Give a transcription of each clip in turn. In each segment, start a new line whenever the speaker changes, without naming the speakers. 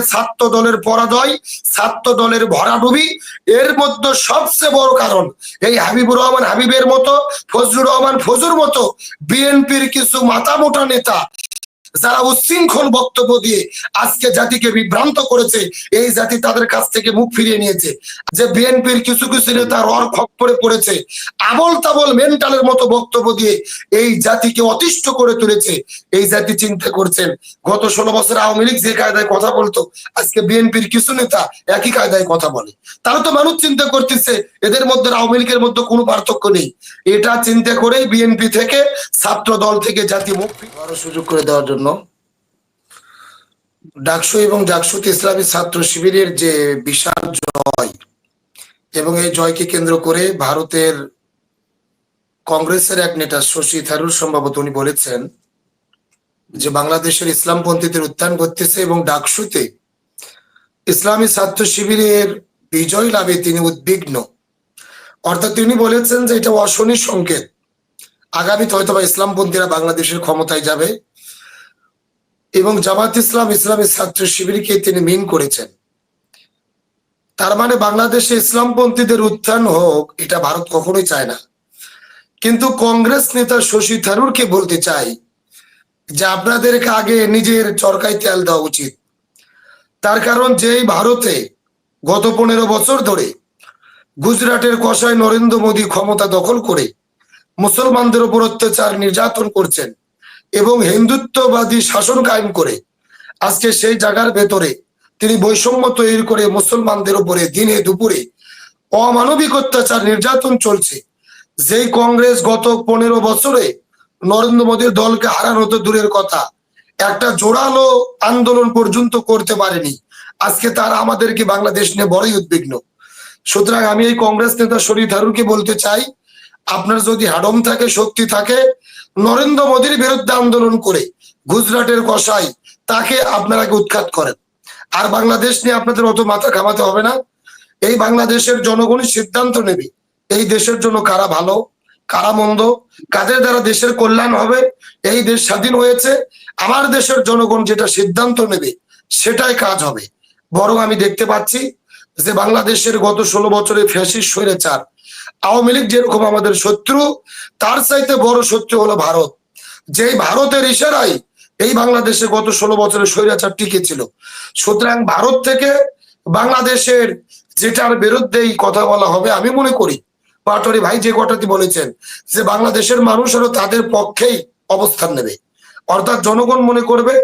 ছাত্র দলের পরাজয় ছাত্র দলের ভরাডুবি, এর মধ্যে সবচেয়ে বড় কারণ এই হাবিবুর রহমান হাবিবের মতো, ফজলুর রহমান ফজুর মতো, বিএনপির কিছু মাথা মোটা নেতা যারা উচ্ছৃঙ্খল বক্তব্য দিয়ে আজকে জাতিকে বিভ্রান্ত করেছে, এই জাতি তাদের কাছ থেকে মুখ ফিরিয়ে নিয়েছে। যে বিএনপির কিছু কিছু নেতা রর খপ্পরে পড়েছে, আবল তাবল মেন্টালের মতো বক্তব্য দিয়ে এই জাতিকে অতিষ্ঠ করে তুলেছে, এই জাতি চিন্তা করছেন। গত ষোলো বছর আওয়ামী লীগ যে কায়দায় কথা বলতো, আজকে বিএনপির কিছু নেতা একই কায়দায় কথা বলে। তারা তো মানুষ চিন্তা করতেছে, এদের মধ্যে আওয়ামী লীগের মধ্যে কোনো পার্থক্য নেই। এটা চিন্তা করেই বিএনপি থেকে ছাত্র দল থেকে জাতি মুখ সুযোগ করে দেওয়ার জন্য ডাকসু এবং ডাকসুতে ইসলামী ছাত্র শিবিরের যে বিশাল জয় এবং এই জয়কে কেন্দ্র করে ভারতের কংগ্রেসের এক নেতা শশী থারুর সম্ভবত উনি বলেছেন যে বাংলাদেশের ইসলামপন্থীদের উত্থান ঘটতেছে এবং ডাকসুতে ইসলামী ছাত্র শিবিরের বিজয় লাভে তিনি উদ্বিগ্ন। অর্থাৎ তিনি বলেছেন যে এটা অশনি সংকেত। আগামীতে হয়তো বা ইসলামপন্থীরা বাংলাদেশের ক্ষমতায় যাবে। এবং জামাত ইসলাম ইসলামী ছাত্র শিবিরকে তিনি মিন করেছেন। তার মানে বাংলাদেশে ইসলামপন্থীদের উত্থান হোক, এটা ভারত কখনোই চায় না। কিন্তু কংগ্রেস নেতা শশী থারুরকে বলতে চাই যে আপনাদেরকে আগে নিজের চরকায় তেল দেওয়া উচিত। তার কারণ যেই ভারতে গত পনেরো বছর ধরে গুজরাটের কষায় নরেন্দ্র মোদী ক্ষমতা দখল করে মুসলমানদের উপর অত্যাচার নির্যাতন করছেন এবং হিন্দুত্ববাদী শাসন কায়েম করে আজকে সেই জায়গার ভেতরে তিনি বৈষম্য তৈরি করে মুসলমানদের উপরে দিনে দুপুরে অমানবিক অত্যাচার নির্যাতন চলছে। যেই কংগ্রেস গত পনেরো বছরে নরেন্দ্র মোদীর দলকে হারানো তো দূরের কথা, একটা জোরালো আন্দোলন পর্যন্ত করতে পারেনি। আজকে তারা আমাদেরকে বাংলাদেশ নিয়ে বড়ই উদ্বিগ্ন। সুতরাং আমি এই কংগ্রেস নেতা শরীর থারুরকে বলতে চাই, আপনার যদি হাডম থাকে, শক্তি থাকে নরেন্দ্র মোদীর বিরুদ্ধে আন্দোলন করে গুজরাটের কষাই তাকে আপনারা উৎখাত করেন। আর বাংলাদেশ নিয়ে আপনাদের অত মাথা ঘামাতে হবে না। এই বাংলাদেশের জনগণই সিদ্ধান্ত নেবে, এই দেশের জন্য কারা ভালো, কারা মন্দ, কাদের দ্বারা দেশের কল্যাণ হবে, এই দেশ স্বাধীন হয়েছে, আমার দেশের জনগণ যেটা সিদ্ধান্ত নেবে, সেটাই কাজ হবে। বরং আমি দেখতে পাচ্ছি যে বাংলাদেশের গত ষোলো বছরে ফ্যাসিস স্বৈরাচার আওয়ামী লীগ যেরকম আমাদের শত্রু, তার চাইতে বড় শত্রু হলো ভারত। যেই ভারতের ইশারাই এই বাংলাদেশে গত ষোলো বছরের স্বৈরাচার টিকে ছিল সুতরাং ভারত থেকে বাংলাদেশের যেটার বিরুদ্ধেই কথা বলা হবে, আমি মনে করি, পাটোয়ারি ভাই যে কথাটি বলেছেন, যে বাংলাদেশের মানুষ আরও তাদের পক্ষেই অবস্থান নেবে। অর্থাৎ জনগণ মনে করবে,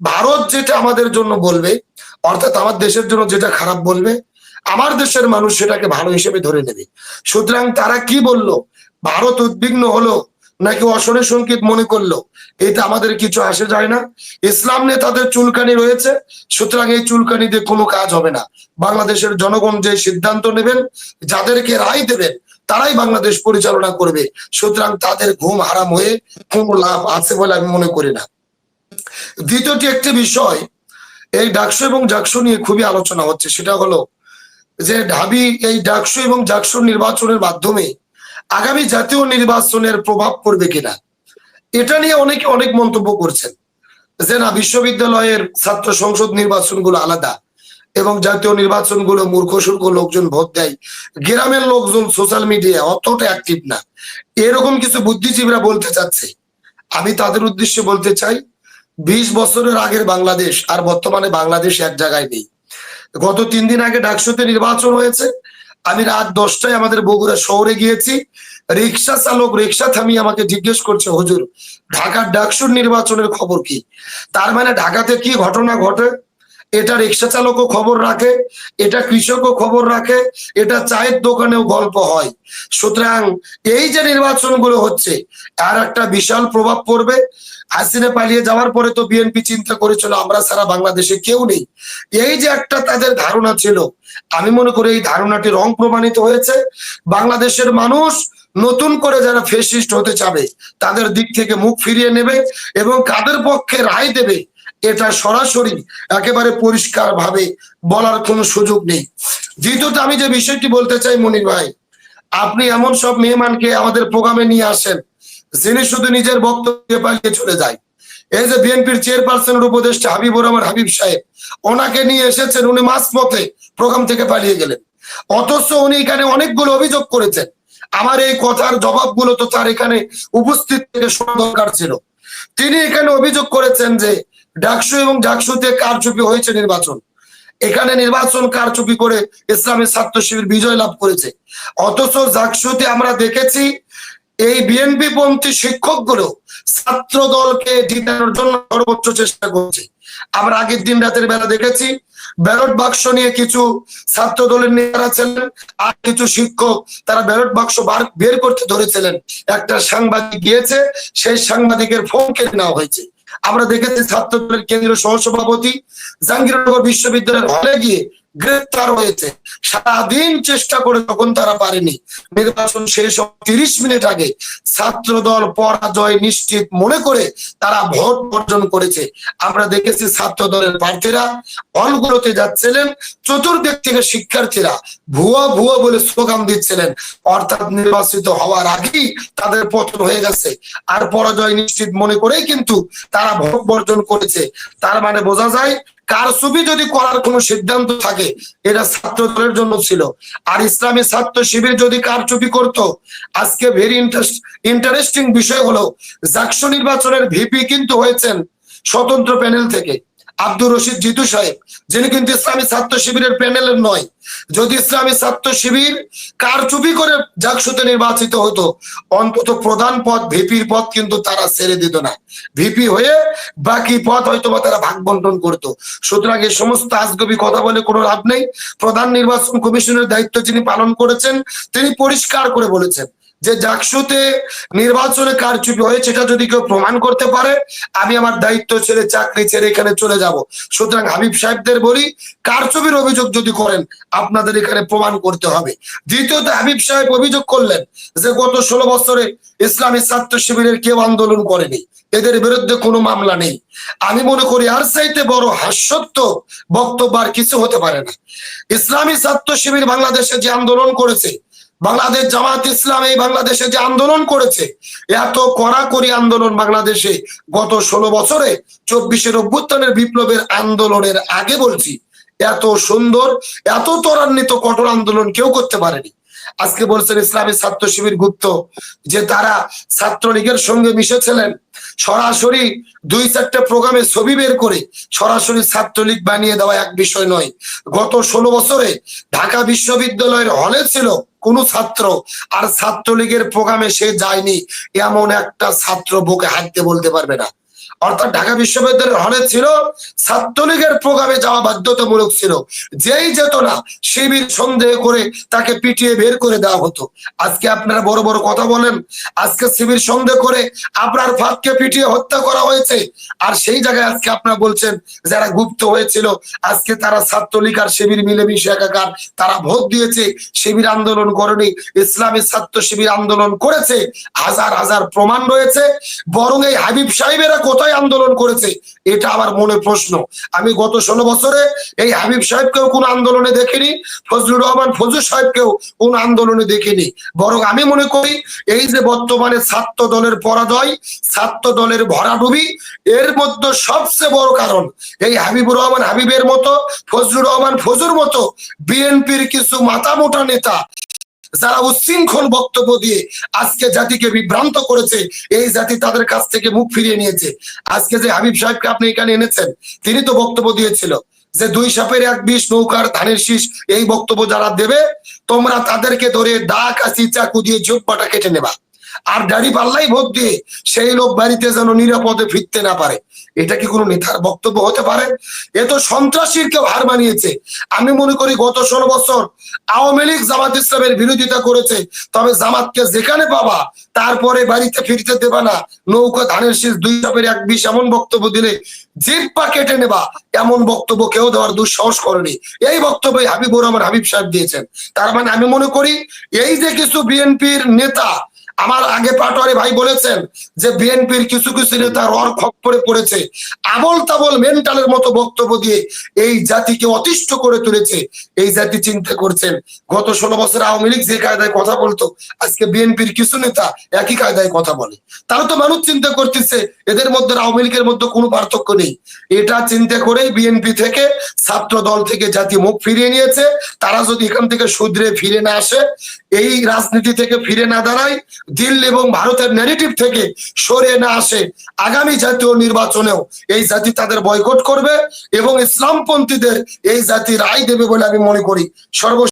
ভারত যেটা আমাদের জন্য বলবে, অর্থাৎ আমার দেশের জন্য যেটা খারাপ বলবে আমার দেশের মানুষ সেটাকে ভালো হিসেবে ধরে নেবে। সুতরাং তারা কি বলল? ভারত উদ্বিগ্ন হলো নাকি অশনে সংকেত মনে করল? এটা আমাদের কিছু আসে যায় না। ইসলাম নিয়ে তাদের চুলকানি রয়েছে, সুতরাং এই চুলকানি দিয়ে কোনো কাজ হবে না। বাংলাদেশের জনগণ যে সিদ্ধান্ত নেবেন, যাদেরকে রায় দেবেন, তারাই বাংলাদেশ পরিচালনা করবে। সুতরাং তাদের ঘুম হারাম হয়ে কোনো লাভ আছে বলে আমি মনে করি না। দ্বিতীয়টি একটি বিষয়, এই ডাকসু এবং জাকসু নিয়ে খুবই আলোচনা হচ্ছে। সেটা হলো যে ঢাবি এই ডাকসু এবং জাকসু নির্বাচনের মাধ্যমে আগামী জাতীয় নির্বাচনের প্রভাব পড়বে কিনা? এটা নিয়ে অনেকে অনেক মন্তব্য করছেন যে না, বিশ্ববিদ্যালয়ের ছাত্র সংসদ নির্বাচনগুলো আলাদা এবং জাতীয় নির্বাচনগুলো মূর্খসূর্খ লোকজন ভোট দেয়। গ্রামের লোকজন সোশ্যাল মিডিয়া অতটা অ্যাক্টিভ না। এরকম কিছু বুদ্ধিজীবীরা বলতে চাচ্ছে। আমি তাদের উদ্দেশ্যে বলতে চাই, বিশ বছরের আগের বাংলাদেশ আর বর্তমানে বাংলাদেশ এক জায়গায় নেই। গত তিন দিন আগে ডাকসুতে নির্বাচন হয়েছে। আমি রাত দশটায় আমাদের বগুড়া শহরে গিয়েছি। রিক্সা চালক, রিক্সা থামিয়ে আমাকে জিজ্ঞেস করছে, হুজুর, ঢাকার ডাকসুর নির্বাচনের খবর কি? তার মানে ঢাকাতে কি ঘটনা ঘটে? এটা রিক্সা চালকও খবর রাখে, এটা কৃষকও খবর রাখে, এটা চায়ের দোকানেও গল্প হয়। সুতরাং এই যে নির্বাচনগুলো হচ্ছে আর একটা বিশাল প্রভাব পড়বে। হাসিনা পালিয়ে যাওয়ার পরে তো বিএনপি চিন্তা করেছিল, আমরা সারা বাংলাদেশে কেউ নেই। এই যে একটা তাদের ধারণা ছিল, আমি মনে করি এই ধারণাটি রং প্রমাণিত হয়েছে। বাংলাদেশের মানুষ নতুন করে যারা ফেসিস্ট হতে চাবে, তাদের দিক থেকে মুখ ফিরিয়ে নেবে এবং কাদের পক্ষে রায় দেবে এটা সরাসরি একেবারে পরিষ্কার ভাবে বলার কোনো সুযোগ নেই। দ্বিতীয়ত আমি যে বিষয়টি বলতে চাই, মনির ভাই, আপনি এমন সব মেহমানকে আমাদের প্রোগ্রামে নিয়ে আসেন, যিনি শুধু নিজের বক্তব্যে পালিয়ে চলে যায়। এই যে বিএনপির চেয়ারপারসনের উপদেষ্টা হাবিবুর রহমান হাবিব সাহেব, ওনাকে নিয়ে এসেছেন, উনি মাস পথে প্রোগ্রাম থেকে পালিয়ে গেলেন। অথচ উনি এখানে অনেকগুলো অভিযোগ করেছেন। আমার এই কথার জবাবগুলো তো তার এখানে উপস্থিত থেকে শোনা দরকার ছিল। তিনি এখানে অভিযোগ করেছেন যে ডাকসু এবং ডাকসুতে কারচুপি হয়েছে নির্বাচন। এখানে নির্বাচন কারচুপি করে ইসলামী ছাত্র শিবির বিজয় লাভ করেছে। অথচ জাকসুতে আমরা দেখেছি, এই বিএনপি পন্থী শিক্ষকগুলো ছাত্র দলকে জিতানোর জন্য সর্বোচ্চ চেষ্টা করছে। আমরা আগের দিন রাতের বেলা দেখেছি, ব্যালট বাক্স নিয়ে কিছু ছাত্র দলের নেতারা ছিলেন আর কিছু শিক্ষক তারা ব্যালট বাক্স বার- বের করতে ধরেছিলেন। একটা সাংবাদিক গিয়েছে, সেই সাংবাদিকের ফোন কেটে নেওয়া হয়েছে। আমরা দেখেছি ছাত্র দলের কেন্দ্রীয় সহসভাপতি জাহাঙ্গীরনগর বিশ্ববিদ্যালয়ের হলে গিয়ে গ্রেপ্তার হয়েছে। সারাদিন চেষ্টা করে তখন তারা পারেনি। নির্বাচন শেষ তিরিশ মিনিট আগে ছাত্র দল পরাজয় নিশ্চিত মনে করে তারা ভোট বর্জন করেছে। আমরা দেখেছি ছাত্র দলের প্রার্থীরা হলগুলোতে যাচ্ছিলেন, চতুর্দিক থেকে শিক্ষার্থীরা ভুয়া ভুয়া বলে স্লোগান দিচ্ছিলেন। অর্থাৎ নির্বাচিত হওয়ার আগেই তাদের পতন হয়ে গেছে। আর পরাজয় নিশ্চিত মনে করেই কিন্তু তারা ভোট বর্জন করেছে। তার মানে বোঝা যায় কার ছবি যদি করার কোনো সিদ্ধান্ত থাকে, এটা ছাত্র দলের জন্য ছিল। আর ইসলামী ছাত্র শিবির যদি কারচুপি করত, আজকে ভেরি ইন্টারেস্ট ইন্টারেস্টিং বিষয় হলো, জাকসু নির্বাচনের ভিপি কিন্তু হয়েছেন স্বতন্ত্র প্যানেল থেকে। আব্দুর রশিদ জিতু সাহেব, যিনি কিন্তু ইসলামী ছাত্র শিবিরের প্যানেলের নয়। যদি ইসলামী ছাত্র শিবির কারচুপি করে জাকসুতে নির্বাচিত হতো, অন্তত প্রধান পদ, ভিপির পদ কিন্তু তারা ছেড়ে দিত না। ভিপি হয়ে বাকি পদ হয়তো বা তারা ভাগ বন্টন করতো। সুতরাং এই সমস্ত আজগবি কথা বলে কোনো লাভ নেই। প্রধান নির্বাচন কমিশনের দায়িত্ব যিনি পালন করেছেন, তিনি পরিষ্কার করে বলেছেন যে জাকসুতে নির্বাচনে কারচুপি হয়েছে এটা যদি কেউ প্রমাণ করতে পারে, আমি আমার দায়িত্ব ছেড়ে, চাকরি ছেড়ে এখানে চলে যাব। সুতরাং হাবিব সাহেবদের বলি, কারচুপির অভিযোগ যদি করেন, আপনাদের এখানে প্রমাণ করতে হবে। দ্বিতীয়ত, হাবিব সাহেব অভিযোগ করলেন যে গত ষোলো বছরে ইসলামী ছাত্র শিবিরের কেউ আন্দোলন করেনি। এদের বিরুদ্ধে কোনো মামলা নেই। আমি মনে করি, আর চাইতে বড় হাস্যত্ব বক্তব্য আর কিছু হতে পারে না। ইসলামী ছাত্র শিবির বাংলাদেশে যে আন্দোলন করেছে বাংলাদেশ জামাত ইসলাম এই বাংলাদেশে যে আন্দোলন করেছে, এত কড়াকড়ি আন্দোলন বাংলাদেশে গত ষোলো বছরে চব্বিশের অভ্যুত্থানের বিপ্লবের আন্দোলনের আগে বলছি, এত সুন্দর, এত ত্বরান্বিত কঠোর আন্দোলন কেউ করতে পারেনি। আজকে বলছেন ইসলামী ছাত্র শিবির গুপ্ত, যে তারা ছাত্রলীগের সঙ্গে মিশেছিলেন, সরাসরি দুই চারটে প্রোগ্রামে ছবি বের করে সরাসরি ছাত্রলীগ বানিয়ে দেওয়া এক বিষয় নয়। গত ষোলো বছরে ঢাকা বিশ্ববিদ্যালয়ের হলে ছিল কোন ছাত্র, আর ছাত্রলীগের প্রোগ্রামে সে যায়নি, এমন একটা ছাত্র বুকে হাঁটতে বলতে পারবে না। অর্থাৎ ঢাকা বিশ্ববিদ্যালয়ের হলে ছিল, ছাত্রলীগের প্রোগ্রামে যাওয়া বাধ্যতামূলক ছিল। যেই যেত না, শিবির সন্দেহ করে তাকে পিটিয়ে বের করে দেওয়া হতো। আজকে আপনারা বড় বড় কথা বলেন, আজকে শিবির সন্দেহ করে আপনার ফাঁদকে পিটিয়ে হত্যা করা হয়েছে। আর সেই জায়গায় আজকে আপনারা বলছেন যারা গুপ্ত হয়েছিল, আজকে তারা ছাত্রলীগ আর শিবির মিলেমিশে একাকার, তারা ভোট দিয়েছে, শিবির আন্দোলন করেনি, ইসলামী ছাত্র শিবির আন্দোলন করেছে, হাজার হাজার প্রমাণ রয়েছে। বরং এই হাবিব সাহেবেরা কোথায় আন্দোলন করেছে, এটা আমার মনে প্রশ্ন। আমি গত ষোলো বছরে এই হাবিব সাহেবকেও কোন আন্দোলনে দেখিনি, ফজলুর রহমান ফজল সাহেবকেও কোন আন্দোলনে দেখিনি। বরং আমি মনে করি, এই যে বর্তমানে ছাত্র দলের পরাজয়, ছাত্র দলের ভরাডুবি, এর মধ্যে সবচেয়ে বড় কারণ এই হাবিবুর রহমান হাবিবের মতো, ফজলুর রহমান ফজুর মতো বিএনপির কিছু মাথা মোটা নেতা যারা উচ্ছৃঙ্খল বক্তব্য দিয়ে আজকে জাতিকে বিভ্রান্ত করেছে, এই জাতি তাদের কাছ থেকে মুখ ফিরিয়ে নিয়েছে। আজকে যে হাবিব সাহেবকে আপনি এখানে এনেছেন, তিনি তো বক্তব্য দিয়েছিল যে দুই সাপের এক বিষ নৌকার ধানের শীষ এই বক্তব্য যারা দেবে, তোমরা তাদেরকে ধরে ডাক আসি চাকু দিয়ে জোব্বাটা কেটে নেবা। আর দাড়ি পাল্লাই ভোট দিয়ে সেই লোক বাড়িতে যেন নিরাপদে ফিরতে না পারে। এটা কি কোনো নেতার বক্তব্য হতে পারে? এ তো সন্ত্রাসীর কেউ হার মানিয়েছে। আমি মনে করি গত ষোলো বছর আওয়ামী লীগ জামাত ইসলামের বিরোধিতা করেছে। তবে জামাতকে যেখানে পাবা, তারপরে বাড়িতে ফিরতে দেবা না। নৌকা, ধানের শীষ, দুই চাপের এক বিষ এমন বক্তব্য দিলে জিব্বা কেটে নেবা। এমন বক্তব্য কেউ দেওয়ার দুঃসাহস করেনি। এই বক্তব্য হাবিবুর রহমান হাবিব সাহেব দিয়েছেন। তার মানে আমি মনে করি এই যে কিছু বিএনপির নেতা আমার আগে পাটোয়ারি ভাই বলেছেন যে বিএনপির কিছু কিছু নেতা রর খপ্পরে পড়েছে। আবল তাবল মেন্টালের মতো বক্তব্য দিয়ে এই জাতিকে অতিষ্ঠ করে তুলেছে। এই জাতি চিন্তা করছেন, গত ষোলো বছর আওয়ামী লীগ যে কায়দায় কথা বলতো, আজকে বিএনপির কিছু নেতা একই কায়দায় কথা বলে। তারা তো মানুষ চিন্তা করতেছে, এদের মধ্যে আওয়ামী লীগের মধ্যে কোনো পার্থক্য নেই। এটা চিন্তা করেই বিএনপি থেকে ছাত্র দল থেকে জাতি মুখ ফিরিয়ে নিয়েছে। তারা যদি এখান থেকে শুধরে ফিরে না আসে, এই রাজনীতি থেকে ফিরে না দাঁড়ায় দিল্লি এবং ভারতের নেগেটিভ থেকে সরে না আসে আগামী জাতীয় নির্বাচনেও এই জাতি তাদের বয়কট করবে এবং ইসলামপন্থীদের এই জাতি রায় দেবে বলে আমি মনে করি। সর্ব